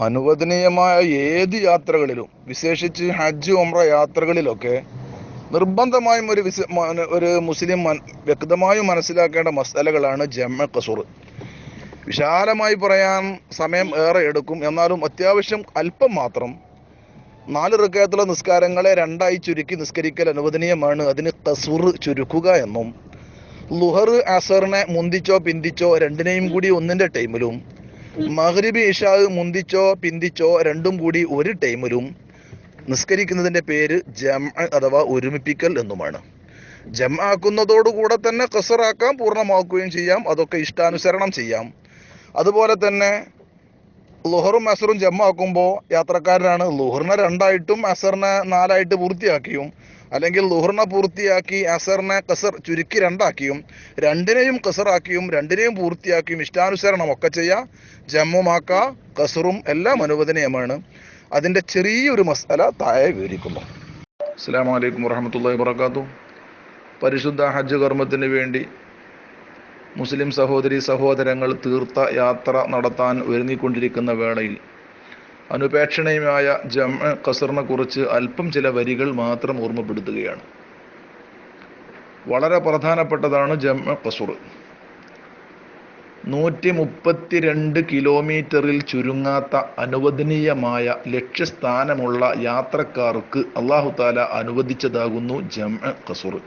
അനുവദനീയമായ ഏത് യാത്രകളിലും വിശേഷിച്ച് ഹജ്ജ് ഉംറ യാത്രകളിലൊക്കെ നിർബന്ധമായും ഒരു വിസ ഒരു മുസ്ലിം വ്യക്തമായും മനസ്സിലാക്കേണ്ട മസലകളാണ് ജമ്മ കസൂർ. വിശാലമായി പറയാൻ സമയം ഏറെ എടുക്കും. എന്നാലും അത്യാവശ്യം അല്പം മാത്രം നാല് റുക്കയത്തുള്ള നിസ്കാരങ്ങളെ രണ്ടായി ചുരുക്കി നിസ്കരിക്കൽ അനുവദനീയമാണ്. അതിന് കസൂർ ചുരുക്കുക എന്നും ലുഹർ അസറിനെ മുന്തിച്ചോ പിന്തിച്ചോ രണ്ടിനെയും കൂടി ഒന്നിന്റെ ടൈമിലും മഗ്രിബ് ഇഷാ മുന്തിച്ചോ പിന്തിച്ചോ രണ്ടും കൂടി ഒരു ടൈമിലും നിസ്കരിക്കുന്നതിന്റെ പേര് ജം അഥവാ ഒരുമിപ്പിക്കൽ എന്നുമാണ്. ജം ആക്കുന്നതോടുകൂടെ തന്നെ കസറാക്കാം പൂർണമാക്കുകയും ചെയ്യാം അതൊക്കെ ഇഷ്ടാനുസരണം ചെയ്യാം. അതുപോലെ തന്നെ ലുഹറും അസറും ജമ്മാക്കുമ്പോൾ യാത്രക്കാരനാണ് ലുഹറിനെ രണ്ടായിട്ടും അസറിനെ നാലായിട്ട് പൂർത്തിയാക്കിയും അല്ലെങ്കിൽ ലുഹറിനെ പൂർത്തിയാക്കി അസറിനെ കസർ ചുരുക്കി രണ്ടാക്കിയും രണ്ടിനെയും കസറാക്കിയും രണ്ടിനെയും പൂർത്തിയാക്കിയും ഇഷ്ടാനുസരണം ഒക്കെ ചെയ്യാം ജമ്മുമാക്ക കസറും എല്ലാം അനുവദനീയമാണ്. അതിന്റെ ചെറിയൊരു മസാല താഴെ വിവരിക്കുന്നു. അസ്സാം വലൈക്കും വറഹമത്തല്ലാ വാത്തു പരിശുദ്ധ ഹജ്ജ് കർമ്മത്തിന് വേണ്ടി മുസ്ലിം സഹോദരി സഹോദരങ്ങൾ തീർത്ഥ യാത്ര നടത്താൻ ഒരുങ്ങിക്കൊണ്ടിരിക്കുന്ന വേളയിൽ അനുപേക്ഷണീയമായ ജം കസറിനെ കുറിച്ച് അല്പം ചില വരികൾ മാത്രം ഓർമ്മപ്പെടുത്തുകയാണ്. വളരെ പ്രധാനപ്പെട്ടതാണ് ജം കസുർ. നൂറ്റി മുപ്പത്തിരണ്ട് കിലോമീറ്ററിൽ ചുരുങ്ങാത്ത അനുവദനീയമായ ലക്ഷ്യസ്ഥാനമുള്ള യാത്രക്കാർക്ക് അള്ളാഹു താല അനുവദിച്ചതാകുന്നു ജം കസുർ.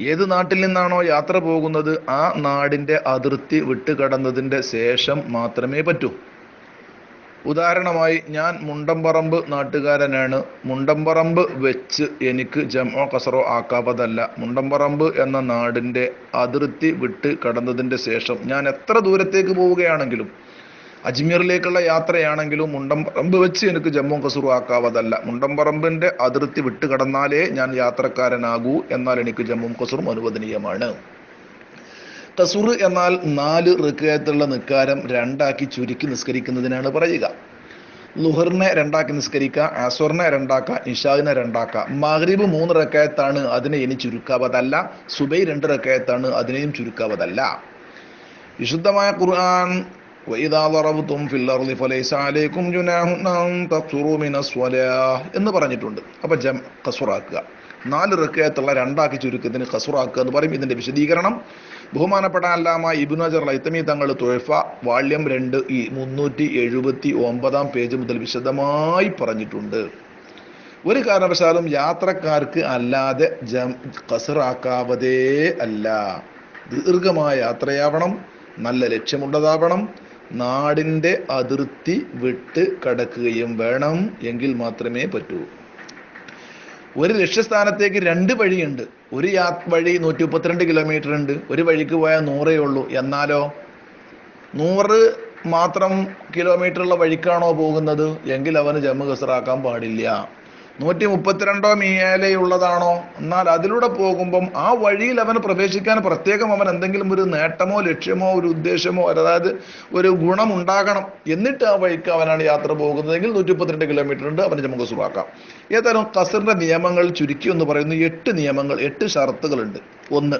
ഏത് നാട്ടിൽ നിന്നാണോ യാത്ര പോകുന്നത് ആ നാടിന്റെ അതിർത്തി വിട്ടുകടന്നതിന്റെ ശേഷം മാത്രമേ പറ്റൂ. ഉദാഹരണമായി ഞാൻ മുണ്ടംപറമ്പ് നാട്ടുകാരനാണ്. മുണ്ടംപറമ്പ് വെച്ച് എനിക്ക് ജമോ കസറോ ആക്കാവതല്ല. മുണ്ടംപറമ്പ് എന്ന നാടിന്റെ അതിർത്തി വിട്ട് കടന്നതിന്റെ ശേഷം ഞാൻ എത്ര ദൂരത്തേക്ക് പോവുകയാണെങ്കിലും അജ്മീറിലേക്കുള്ള യാത്രയാണെങ്കിലും മുണ്ടംപറമ്പ് വെച്ച് എനിക്ക് ജമ്മു കസറു ആക്കാവതല്ല. മുണ്ടംപറമ്പിന്റെ അതിർത്തി വിട്ട് കടന്നാലേ ഞാൻ യാത്രക്കാരനാകൂ. എന്നാൽ എനിക്ക് ജമ്മു കസറും അനുവദനീയമാണ്. തസുർ എന്നാൽ നാല് ഋക്കയത്തുള്ള നിക്കാരം രണ്ടാക്കി ചുരുക്കി നിസ്കരിക്കുന്നതിനാണ് പറയുക. ലുഹറിനെ രണ്ടാക്കി നിസ്കരിക്കുക അസറിനെ രണ്ടാക്കുക ഇഷാഖിനെ രണ്ടാക്കുക മഹ്രീബ് മൂന്ന് റക്കയത്താണ് അതിനെ ഇനി ചുരുക്കാവതല്ല. സുബൈ രണ്ട് റക്കയത്താണ് അതിനെയും ചുരുക്കാവതല്ല. വിശുദ്ധമായ ഖുർആൻ എന്ന് പറഞ്ഞിട്ടുണ്ട്. അപ്പം ജം കസുറാക്കുക. നാല് റക്കയത്തുള്ള രണ്ടാക്കി ചുരുക്കത്തിന് ഖസുറാക്കുക എന്ന് പറയും. ഇതിന്റെ വിശദീകരണം ബഹുമാനപ്പെട്ട അല്ലാമ ഇബ്നു അജർ ലൈത്തമി തങ്ങൾ തുഴഫ വാള്യം രണ്ട് ഈ മുന്നൂറ്റി എഴുപത്തി ഒമ്പതാം പേജ് മുതൽ വിശദമായി പറഞ്ഞിട്ടുണ്ട്. ഒരു കാരണവശാലും യാത്രക്കാർക്ക് അല്ലാതെ ജം കസറാക്കാവതേ അല്ല. ദീർഘമായ യാത്രയാവണം നല്ല ലക്ഷ്യമുള്ളതാവണം നാടിന്റെ അതിർത്തി വിട്ട് കടക്കുകയും വേണം എങ്കിൽ മാത്രമേ പറ്റൂ. ഒരു ലക്ഷ്യസ്ഥാനത്തേക്ക് രണ്ട് വഴിയുണ്ട്. ഒരു യാ വഴി നൂറ്റി മുപ്പത്തിരണ്ട് കിലോമീറ്റർ ഉണ്ട്. ഒരു വഴിക്ക് പോയാൽ നൂറേ ഉള്ളൂ. എന്നാലോ നൂറ് മാത്രം കിലോമീറ്റർ ഉള്ള വഴിക്കാണോ പോകുന്നത്? എങ്കിൽ അവന് ജമ്മു കസറാക്കാൻ പാടില്ല. നൂറ്റി മുപ്പത്തിരണ്ടോ മീയാലയുള്ളതാണോ എന്നാൽ അതിലൂടെ പോകുമ്പം ആ വഴിയിൽ അവന് പ്രവേശിക്കാൻ പ്രത്യേകം അവൻ എന്തെങ്കിലും ഒരു നേട്ടമോ ലക്ഷ്യമോ ഒരു ഉദ്ദേശമോ അതായത് ഒരു ഗുണം ഉണ്ടാകണം എന്നിട്ട് ആ വഴിക്ക് അവനാണ് യാത്ര പോകുന്നതെങ്കിൽ നൂറ്റി മുപ്പത്തിരണ്ട് കിലോമീറ്റർ ഉണ്ട്. അവന് നമുക്ക് സുഖാക്കാം ഏതായാലും കസറിന്റെ നിയമങ്ങൾ ചുരുക്കി എന്ന് പറയുന്നു. എട്ട് നിയമങ്ങൾ എട്ട് ഷർത്തുകളുണ്ട്. ഒന്ന്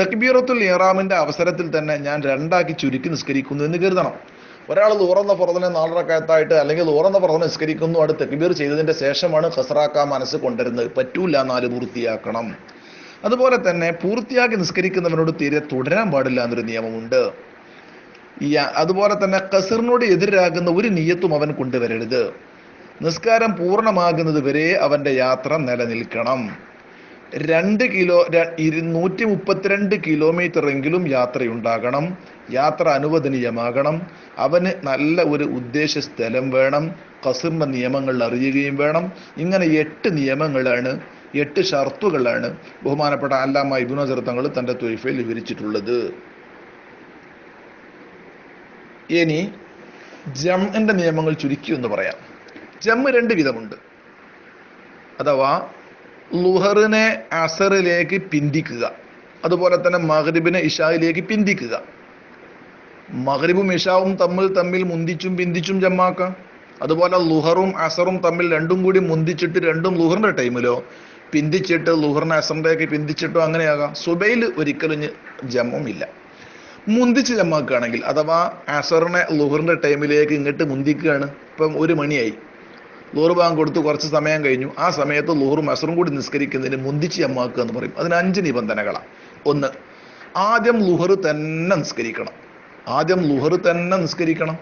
തക്ബീറത്തുൽ ഇറാമിന്റെ അവസരത്തിൽ തന്നെ ഞാൻ രണ്ടാക്കി ചുരുക്കി നിസ്കരിക്കുന്നു എന്ന് കരുതണം. ഒരാൾ തുറന്ന പുറത്തിനെ നാലറക്കയത്തായിട്ട് അല്ലെങ്കിൽ തുറന്ന പുറത്തിനെ നിസ്കരിക്കുന്നു അത് തെക്കുബീർ ചെയ്തതിന്റെ ശേഷമാണ് ഖസറാക്കാൻ മനസ്സ് കൊണ്ടുവരുന്നത്. പറ്റൂല നാല് പൂർത്തിയാക്കണം. അതുപോലെ തന്നെ പൂർത്തിയാക്കി നിസ്കരിക്കുന്നവനോട് തീരെ തുടരാൻ പാടില്ല എന്നൊരു നിയമമുണ്ട്. ഈ അതുപോലെ തന്നെ കസറിനോട് എതിരാകുന്ന ഒരു നീയത്തും അവൻ കൊണ്ടുവരരുത്. നിസ്കാരം പൂർണമാകുന്നത് വരെ അവന്റെ യാത്ര നിലനിൽക്കണം. രണ്ട് കിലോ ഇരുന്നൂറ്റി മുപ്പത്തിരണ്ട് കിലോമീറ്റർ എങ്കിലും യാത്രയുണ്ടാകണം. യാത്ര അനുവദനീയമാകണം. അവന് നല്ല ഒരു ഉദ്ദേശ സ്ഥലം വേണം. കസുമ നിയമങ്ങൾ അറിയുകയും വേണം. ഇങ്ങനെ എട്ട് നിയമങ്ങളാണ് എട്ട് ഷർത്തുകളാണ് ബഹുമാനപ്പെട്ട അല്ലാമ ഇബുനസർ തങ്ങൾ തന്റെ തൊയ്ഫയിൽ വിവരിച്ചിട്ടുള്ളത്. ഇനി ജമ്മിന്റെ നിയമങ്ങൾ ചുരുക്കി എന്ന് പറയാം. ജമ്മ് രണ്ട് വിധമുണ്ട്. അഥവാ ലുഹറിനെ അസറിലേക്ക് പിന്തിക്കുക. അതുപോലെ തന്നെ മഗ്രിബിനെ ഇഷായിലേക്ക് പിന്തിക്കുക. മഗ്രിബും ഇഷാവും തമ്മിൽ തമ്മിൽ മുന്തിച്ചും പിന്തിച്ചും ജമാക്കാം അതുപോലെ ലുഹറും അസറും തമ്മിൽ രണ്ടും കൂടി മുന്തിച്ചിട്ട് രണ്ടും ലുഹറിന്റെ ടൈമിലോ പിന്തിച്ചിട്ട് ലുഹറിനെ അസറിലേക്ക് പിന്തിച്ചിട്ടോ അങ്ങനെയാകാം. സുബൈൽ ഒരിക്കലും ജമ്മും ഇല്ല മുന്തിച്ച് ജമ്മാക്കുകയാണെങ്കിൽ അഥവാ അസറിനെ ലുഹറിന്റെ ടൈമിലേക്ക് ഇങ്ങോട്ട് മുന്തിക്കുകയാണ്. ഇപ്പം ഒരു മണിയായി. ലുഹർ ബാങ്ക് കൊടുത്ത് കുറച്ച് സമയം കഴിഞ്ഞു. ആ സമയത്ത് ലുഹറും അസറും കൂടി നിസ്കരിക്കുന്നതിന് മുന്തിച്ച് അമ്മാക്കുക എന്ന് പറയും. അതിന് അഞ്ച് നിബന്ധനകളാണ് ഒന്ന് ആദ്യം ലുഹർ തന്നെ നിസ്കരിക്കണം. ആദ്യം ലുഹർ തന്നെ നിസ്കരിക്കണം.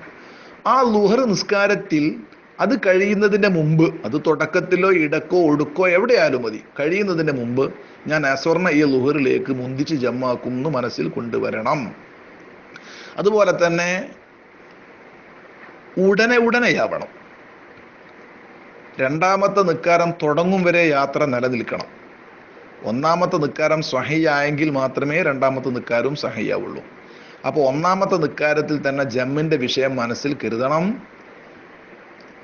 ആ ലുഹർ നിസ്കാരത്തിൽ അത് കഴിയുന്നതിന്റെ മുമ്പ് അത് തുടക്കത്തിലോ ഇടക്കോ ഒടുക്കോ എവിടെയായാലും മതി. കഴിയുന്നതിന്റെ മുമ്പ് ഞാൻ അസ്വർണ ഈ ലുഹറിലേക്ക് മുന്തിച്ച് ജമ്മാക്കും എന്ന് മനസ്സിൽ കൊണ്ടുവരണം. അതുപോലെ തന്നെ ഉടനെ ഉടനെയാവണം. രണ്ടാമത്തെ നിക്കാരം തുടങ്ങും വരെ യാത്ര നിലനിൽക്കണം. ഒന്നാമത്തെ നിക്കാരം സ്വഹയായെങ്കിൽ മാത്രമേ രണ്ടാമത്തെ നിക്കാരവും സഹയാവുള്ളൂ. അപ്പോൾ ഒന്നാമത്തെ നിക്കാരത്തിൽ തന്നെ ജമ്മിന്റെ വിഷയം മനസ്സിൽ കരുതണം.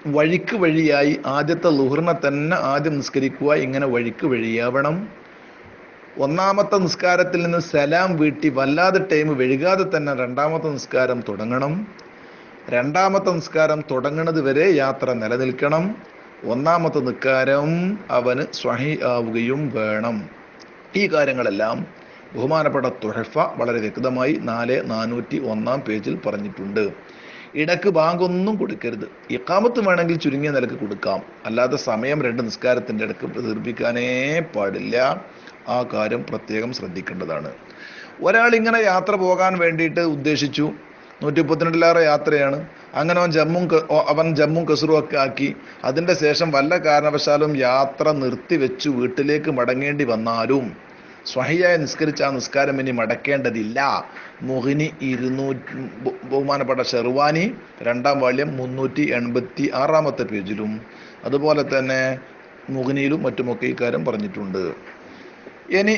വഴിക്ക് വഴിയായി ആദ്യത്തെ ലുഹറിനെ തന്നെ ആദ്യം നിസ്കരിക്കുക ഇങ്ങനെ വഴിക്ക് വഴിയാവണം. ഒന്നാമത്തെ നിസ്കാരത്തിൽ നിന്ന് സലാം വീട്ടി വല്ലാതെ ടൈം വഴുകാതെ തന്നെ രണ്ടാമത്തെ നിസ്കാരം തുടങ്ങണം. രണ്ടാമത്തെ നിസ്കാരം തുടങ്ങുന്നത് വരെ യാത്ര നിലനിൽക്കണം. ഒന്നാമത്തെ നിക്കാരം അവന് സ്വഹി ആവുകയും വേണം. ഈ കാര്യങ്ങളെല്ലാം ബഹുമാനപ്പെട്ട തുഹഫ വളരെ വ്യക്തമായി നാല് നാനൂറ്റി ഒന്നാം പേജിൽ പറഞ്ഞിട്ടുണ്ട്. ഇടയ്ക്ക് ബാങ്കൊന്നും കൊടുക്കരുത്. ഇക്കാമത്ത് വേണമെങ്കിൽ ചുരുങ്ങിയ നിലയ്ക്ക് കൊടുക്കാം. അല്ലാതെ സമയം രണ്ട് നിസ്കാരത്തിന്റെ ഇടയ്ക്ക് പ്രതിർപ്പിക്കാനേ പാടില്ല. ആ കാര്യം പ്രത്യേകം ശ്രദ്ധിക്കേണ്ടതാണ്. ഒരാൾ ഇങ്ങനെ യാത്ര പോകാൻ വേണ്ടിയിട്ട് ഉദ്ദേശിച്ചു. നൂറ്റി മുപ്പത്തിരണ്ടിലേറെ യാത്രയാണ്. അങ്ങനെ അവൻ ജമ്മും അവൻ ജമ്മു കസുറും ഒക്കെ ആക്കി. അതിന്റെ ശേഷം വല്ല കാരണവശാലും യാത്ര നിർത്തിവെച്ചു വീട്ടിലേക്ക് മടങ്ങേണ്ടി വന്നാലും സ്വഹിയായി നിസ്കരിച്ച ആ നിസ്കാരം ഇനി മടക്കേണ്ടതില്ല. മുഹിനി ഇരുന്നൂറ്റി ബഹുമാനപ്പെട്ട ഷെർവാനി രണ്ടാം വാല്യം മുന്നൂറ്റി എൺപത്തി ആറാമത്തെ പേജിലും. അതുപോലെ തന്നെ മുഹിനിയിലും മറ്റുമൊക്കെ ഈ കാര്യം പറഞ്ഞിട്ടുണ്ട്. ഇനി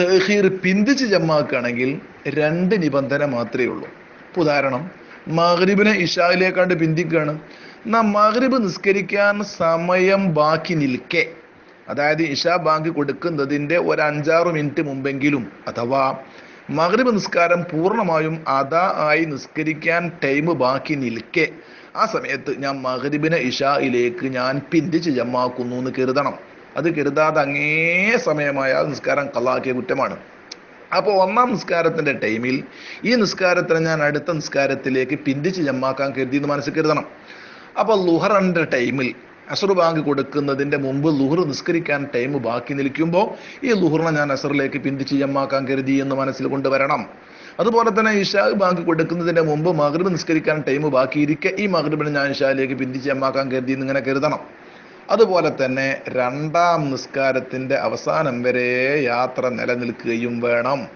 തെഹീർ പിന്തിച്ച് ജമ്മാക്കുകയാണെങ്കിൽ രണ്ട് നിബന്ധന മാത്രമേ ഉള്ളൂ. ഉദാഹരണം മഗ്രിബിനെ ഇഷായിലേക്കാണ്ട് പിന്തിക്കുകയാണ് എന്നാ മഗ്രിബ് നിസ്കരിക്കാൻ സമയം ബാക്കി നിൽക്കെ. അതായത് ഇഷ ബാങ്ക് കൊടുക്കുന്നതിന്റെ ഒരു അഞ്ചാറ് മിനിറ്റ് മുമ്പെങ്കിലും അഥവാ മഗ്രിബ് നിസ്കാരം പൂർണമായും അതാ ആയി നിസ്കരിക്കാൻ ടൈം ബാക്കി നിൽക്കെ. ആ സമയത്ത് ഞാൻ മഗ്രിബിനെ ഇഷായിലേക്ക് ഞാൻ പിന്തിച്ച് ജമാക്കുന്നു എന്ന് കരുതണം. അത് കരുതാതെ അങ്ങേ സമയമായ നിസ്കാരം കള്ളാക്കിയ കുറ്റമാണ്. അപ്പോൾ ഒന്നാം നിസ്കാരത്തിന്റെ ടൈമിൽ ഈ നിസ്കാരത്തിന് ഞാൻ അടുത്ത നിസ്കാരത്തിലേക്ക് പിന്തിച്ച് ജമ്മാക്കാൻ കരുതി എന്ന് മനസ്സിൽ കരുതണം അപ്പോൾ ലുഹറിന്റെ ടൈമിൽ അസർ ബാങ്ക് കൊടുക്കുന്നതിന്റെ മുമ്പ് ലുഹർ നിസ്കരിക്കാൻ ടൈം ബാക്കി നിൽക്കുമ്പോൾ ഈ ലുഹറിനെ ഞാൻ അസറിലേക്ക് പിന്തിച്ച് ജമ്മാക്കാൻ കരുതി എന്ന് മനസ്സിൽ കൊണ്ടുവരണം. അതുപോലെ തന്നെ ഇഷാ ബാങ്ക് കൊടുക്കുന്നതിന്റെ മുമ്പ് മഗ്രിബ് നിസ്കരിക്കാൻ ടൈം ബാക്കിയിരിക്കെ ഈ മകരബിനെ ഞാൻ ഇഷായിലേക്ക് പിന്തിച്ച് ജമ്മാക്കാൻ കരുതി എന്ന് ഇങ്ങനെ കരുതണം. അതുപോലെ തന്നെ രണ്ടാം നിസ്കാരത്തിന്റെ അവസാനം വരെ യാത്ര നിലനിൽക്കുകയും വേണം.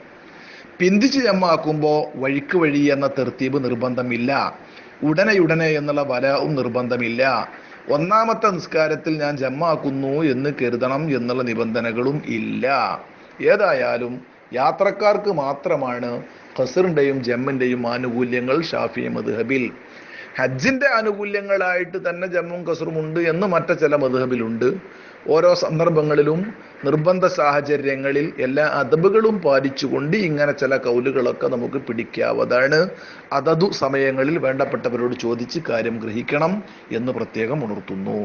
പിന്തിച്ച് ജമ്മാക്കുമ്പോൾ വഴിക്ക് വഴി എന്ന തെർത്തീബ് നിർബന്ധമില്ല. ഉടനെയുടനെ ഉടനെ എന്നുള്ള വലവും നിർബന്ധമില്ല. ഒന്നാമത്തെ നിസ്കാരത്തിൽ ഞാൻ ജമ്മാക്കുന്നു എന്ന് കരുതണം എന്നുള്ള നിബന്ധനകളും ഇല്ല. ഏതായാലും യാത്രക്കാർക്ക് മാത്രമാണ് ഖസറിന്റെയും ജമ്മിന്റെയും ആനുകൂല്യങ്ങൾ ഷാഫി മദ്ഹബിൽ. ഹജ്ജിന്റെ ആനുകൂല്യങ്ങളായിട്ട് തന്നെ ജമ്മും കസറും ഉണ്ട് എന്ന് മറ്റു ചില മധുഹബിലുണ്ട്. ഓരോ സന്ദർഭങ്ങളിലും നിർബന്ധ സാഹചര്യങ്ങളിൽ എല്ലാ അതബുകളും പാലിച്ചുകൊണ്ട് ഇങ്ങനെ ചില കൗലുകളൊക്കെ നമുക്ക് പിടിക്കാവതാണ്. അതതു സമയങ്ങളിൽ വേണ്ടപ്പെട്ടവരോട് ചോദിച്ച് കാര്യം ഗ്രഹിക്കണം എന്ന് പ്രത്യേകം ഉണർത്തുന്നു.